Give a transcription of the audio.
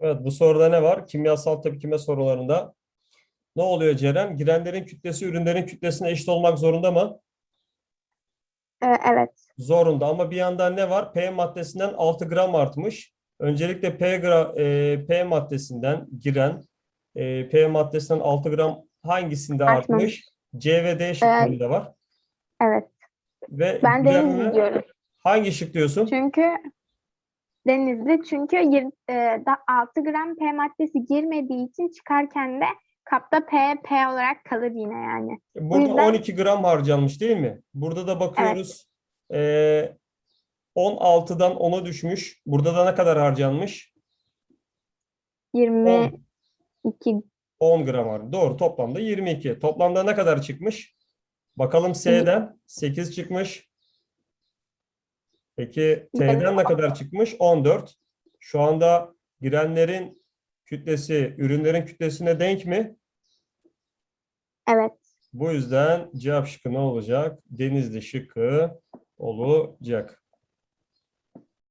Evet bu soruda ne var? Kimyasal tepkime sorularında. Ne oluyor Ceren? Girenlerin kütlesi ürünlerin kütlesine eşit olmak zorunda mı? Ee, evet. Zorunda ama bir yandan ne var? P maddesinden 6 gram artmış. Öncelikle P, gra, e, P maddesinden giren e, P maddesinden 6 gram hangisinde artmış? Artmamış. C ve D şıklarında var. Evet. Ve Ben mi? diyorum. Hangi şık diyorsun? Çünkü Denizli çünkü yir- e, da 6 gram P maddesi girmediği için çıkarken de kapta P, P olarak kalır yine yani. Burada yüzden- 12 gram harcanmış değil mi? Burada da bakıyoruz. Ee, 16'dan 10'a düşmüş. Burada da ne kadar harcanmış? 22 10 gram var. Doğru. Toplamda 22. Toplamda ne kadar çıkmış? Bakalım S'den 8 çıkmış. Peki T'den ne kadar çıkmış? 14. Şu anda girenlerin kütlesi ürünlerin kütlesine denk mi? evet. Bu yüzden cevap şıkkı ne olacak? Denizli şıkkı olacak.